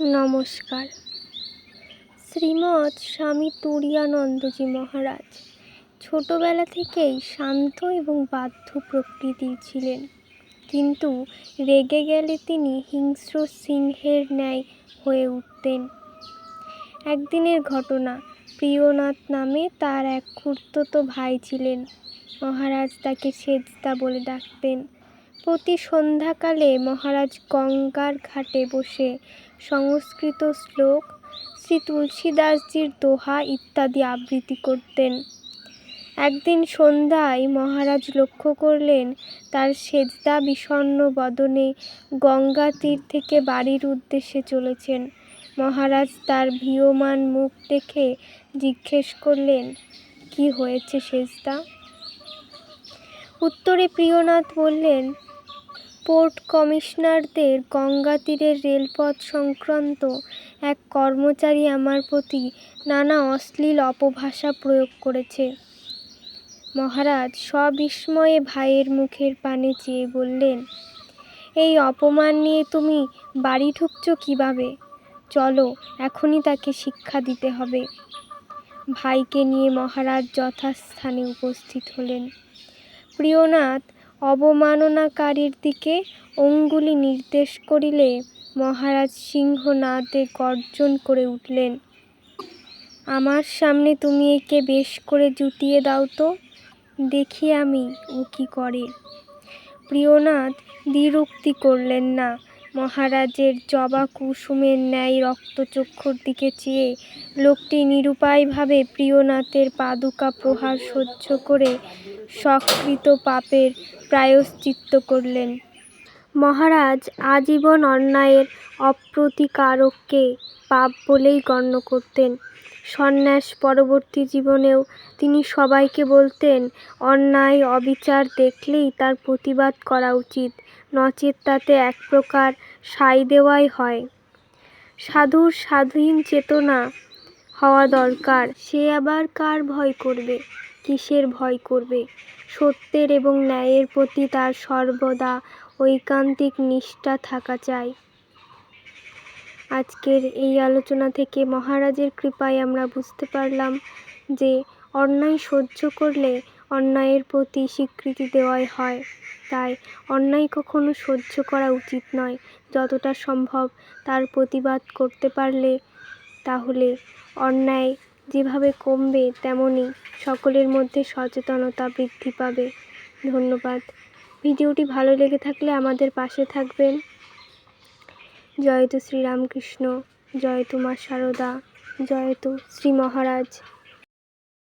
নমস্কার। শ্রীমৎ স্বামী তুরিয়ানন্দজি মহারাজ ছোটবেলা থেকেই শান্ত এবং বাধ্য প্রকৃতির ছিলেন। কিন্তু রেগে গেলে তিনি হিংস্র সিংহের ন্যায় হয়ে উঠতেন। একদিনের ঘটনা, প্রিয়নাথ নামে তার এক খুড়তুতো ভাই ছিলেন। মহারাজ তাকে সেজদা বলে ডাকতেন। প্রতি সন্ধ্যাকালে মহারাজ গঙ্গার ঘাটে বসে সংস্কৃত শ্লোক, শ্রী তুলসীদাসজির দোহা ইত্যাদি আবৃত্তি করতেন। একদিন সন্ধ্যায় মহারাজ লক্ষ্য করলেন, তার সেজদা বিষণ্ণ বদনে গঙ্গা তীর থেকে বাড়ির উদ্দেশ্যে চলেছেন। মহারাজ তার ভীয়মান মুখ দেখে জিজ্ঞেস করলেন, কি হয়েছে সেজদা? উত্তরে প্রিয়নাথ বললেন পোর্ট কমিশনারদের গঙ্গা তীরের রেলপথ সংক্রান্ত এক কর্মচারী আমার প্রতি নানা অশ্লীল অপভাষা প্রয়োগ করেছে। মহারাজ সবিস্ময়ে ভাইয়ের মুখের পানে চেয়ে বললেন, এই অপমান নিয়ে তুমি বাড়ি ঢুকছো কীভাবে? চলো, এখনই তাকে শিক্ষা দিতে হবে। ভাইকে নিয়ে মহারাজ যথাস্থানে উপস্থিত হলেন। প্রিয়নাথ অবমাননাকারীর দিকে অঙ্গুলি নির্দেশ করিলে মহারাজ সিংহনাদে গর্জন করে উঠলেন, আমার সামনে তুমি একে বেশ করে জুটিয়ে দাও তো, দেখি আমি ও কি করে। প্রিয়নাথ দ্বিরুক্তি করলেন না মহারাজের জবা কুসুমের ন্যায় রক্তচক্ষুর দিকে চেয়ে লোকটি নিরুপায়ভাবে প্রিয়নাথের পাদুকা প্রহার সহ্য করে সকৃত পাপের প্রায়শ্চিত্ত করলেন। মহারাজ, আজীবন অন্যায়ের অপ্রতিকারককে পাপ বলেই গণ্য করতেন। সন্ন্যাস পরবর্তী জীবনেও তিনি সবাইকে বলতেন, অন্যায়, অবিচার দেখলেই তার প্রতিবাদ করা উচিত নচেৎ তাতে এক প্রকার সায় দেওয়াই হয়। সাধুর স্বাধীন চেতনা হওয়া দরকার, সে আবার কার ভয় করবে, কিসের ভয় করবে? সত্যের এবং ন্যায়ের প্রতি তার সর্বদা ঐকান্তিক নিষ্ঠা থাকা চাই। আজকের এই আলোচনা থেকে মহারাজের কৃপায় আমরা বুঝতে পারলাম যে অন্যায় সহ্য করলে অন্যায়ের প্রতি স্বীকৃতি দেওয়াই হয়। তাই অন্যায় কখনো সহ্য করা উচিত নয়। যতটা সম্ভব তার প্রতিবাদ করতে পারলে তাহলে অন্যায় যেভাবে কমবে তেমনি সকলের মধ্যে সচেতনতা বৃদ্ধি পাবে। ধন্যবাদ। ভিডিওটি ভালো লেগে থাকলে আমাদের পাশে থাকবেন। জয়তু শ্রীরামকৃষ্ণ জয়তু মা সারদা জয়তু শ্রী মহারাজ।